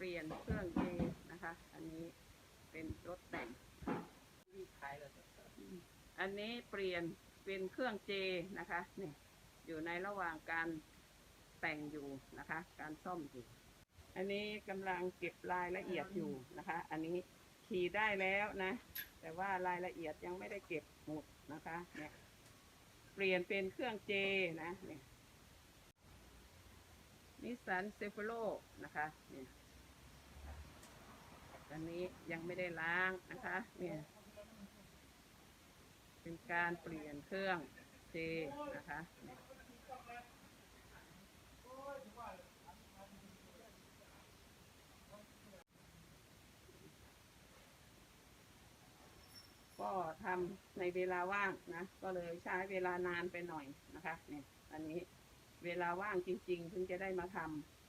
ปลี่ยนเครื่องเจนะคะ อันนี้เป็นรถแต่งมีขายแล้วอันนี้เปลี่ยนเป็นเครื่องเจนะคะเนี่ยอยู่ในระหว่างการแต่งอยู่นะคะ การซ่อมอยู่ อันนี้กำลังเก็บรายละเอียดอยู่นะคะ อันนี้ขี่ได้แล้วนะ แต่ว่ารายละเอียดยังไม่ได้เก็บหมดนะคะเนี่ยเปลี่ยนเป็นเครื่องเจนะเนี่ยนิสสันเซฟโลนะคะเนี่ยันนี้ยังไม่ได้ล้างนะคะ เนี่ย เป็นการเปลี่ยนเครื่องเจนะคะก็ทำในเวลาว่างนะ ก็เลยใช้เวลานานไปหน่อยนะคะ เนี่ย อันนี้เวลาว่างจริง ๆ ถึงจะได้มาทำ